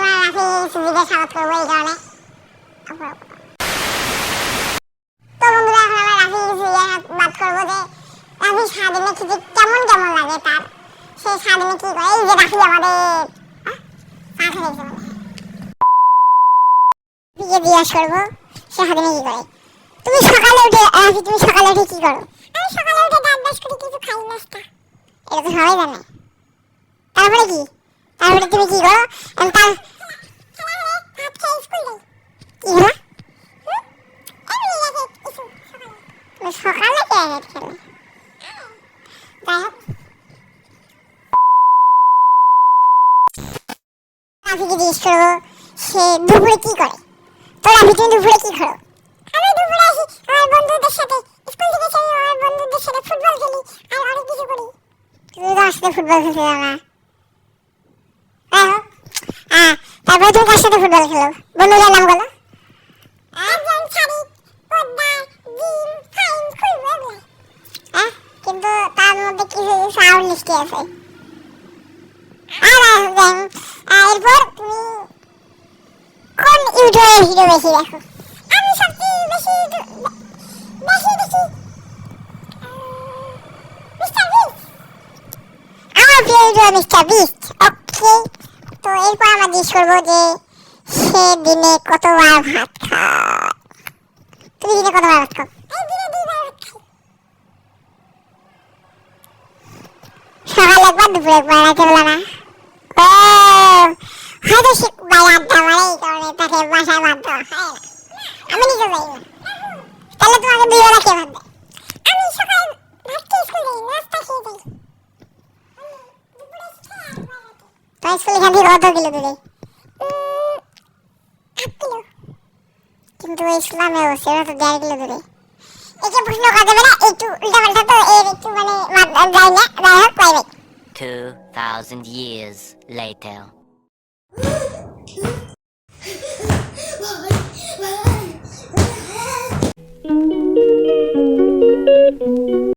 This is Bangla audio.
আমরা রাফি সুবিধা স্বাগত করব? এই কারণে তো বন্ধুরা এখন আমরা সারাদিনে কি করে তুমি সকালে উঠে রাফি তুমি সকালে কি করো আমি সকালে উঠে দাঁত ব্রাশ করে কিছু খাই নাস্তা এটা তো সবাই জানে তারপরে কি তারপরে তুমি কি তার কি হলো ক্যারেট খেলে। যাই হোক। রাফিকে জিজ্ঞেস করব, সে দুপুরে কি করে? তো রাফি তুমি দুপুরে কি করো? আমি দুপুরে আসি, আমার বন্ধুদের সাথে। স্কুল থেকে এসে আমি আমার বন্ধুদের সাথে ফুটবল খেলি, আর অনেক কিছু করি। তুমি তো সাথে ফুটবল খেলতে যাও হ্যাঁ তারপরে তুমি কার সাথে ফুটবল খেলো? বন্ধুদের নাম বলো। একজন শারিক সাউন্ড লিস্টে আছে। আর এরপর তুমি কোন ইউটিউবের ভিডিও বেশি দেখো? আমি সবচেয়ে বেশি বেশি দেখি মিস্টার বিস্ট। আমার প্রিয় ইউটিউবার মিস্টার বিস্ট, ওকে? তো এরপর আমরা জিজ্ঞেস করব যে সে দিনে কতবার ভাত খায়? তুমি দিনে কতবার ভাত খাও দিনে দুইবার ভাত খাই সকালে একবার দুপুরে রাতে বেলা না? ও হয়তো সে বাইরে আড্ডা এই কারণে তাকে বাসায় ভাত হয় না। আমি নিজে যাই না। তাহলে তোমাকে দুই বেলা কে ভাত আমি সকালে ভাত খেয়ে স্কুল যাই, নাস্তা খেয়ে যাই। তোমার স্কুল এখান থেকে কত কিলো দূরে? কিন্তু ইসলামে ও সেটা তো দেড় কিলো দূরে। একে প্রশ্ন করা যাবে না, একটু উল্টা পাল্টা তো এর একটু মানে যায় না। যাই হোক প্রাইভেট 2,000 years later.